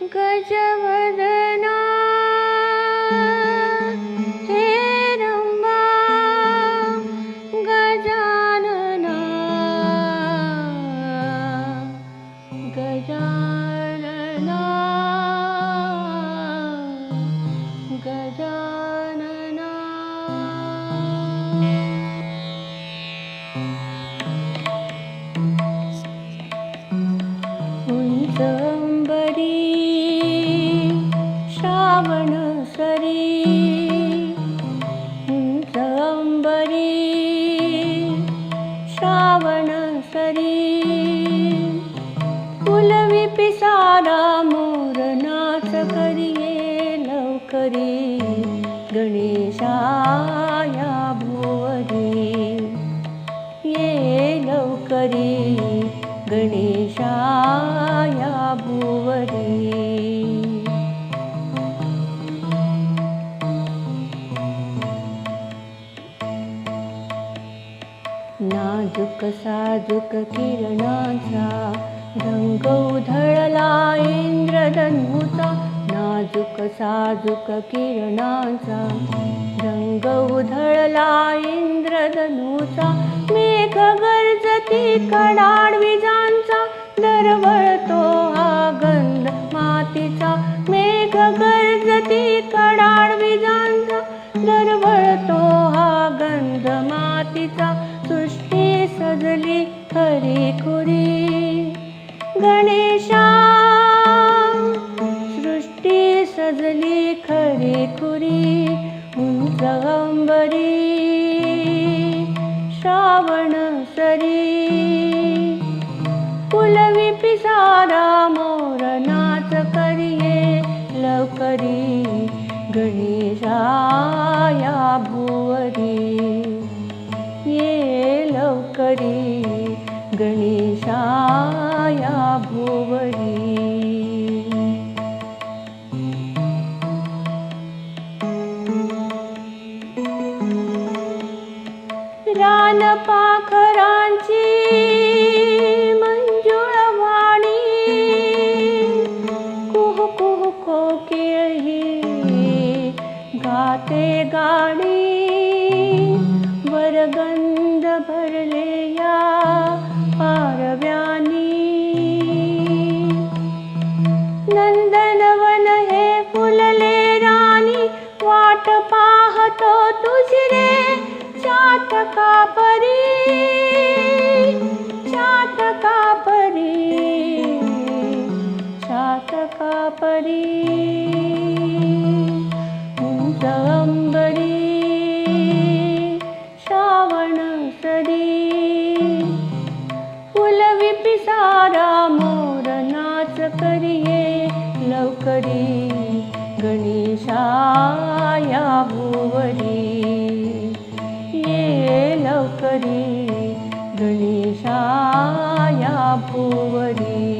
गजवदना। गजानना। गजानना। गजानना फुलवी विपिसारा मोर नाच करिये लवकरी. गणेशाया भोवरी ये लवकरी. गणेशाया भोवरी नाजुक साजुक किरणाचा रंग उधळला इंद्रधनुचा नाजूक साजूक किरणाचा. रंग उधळला इंद्रधनुचा मेघ गर्जती कडाड विजांचा दरवळतो हा गंध मातीचा मेघ गर्जती कडाड विजांचा दरवळतो हा गंध मातीचा सृष्टी सजली खरी खुरी. गणेशा. सृष्टी सजली खरी खुरी उंच अंबरी. श्रावण सरी. कुलवी पिसारा मोर नाच करिये. लवकरी गणेशाया भुवरी. ये लवकरी गणेशाया भुवरी। रानपाखरांची मंजुळवाणी मंजुळ वाणी कुहू कुहू कोकिळही गाते गाणी वरगंध भरले नंदनवन हे फुलले राणी वाट पाहतो तुझी रे चातका परी चातका परी चातका परी अंबरी श्रावण सरी फुल विपिसारा मोर नाच करिये। लवकरी गणेशाया भुवरी. ये लवकरी गणेशाया भुवरी.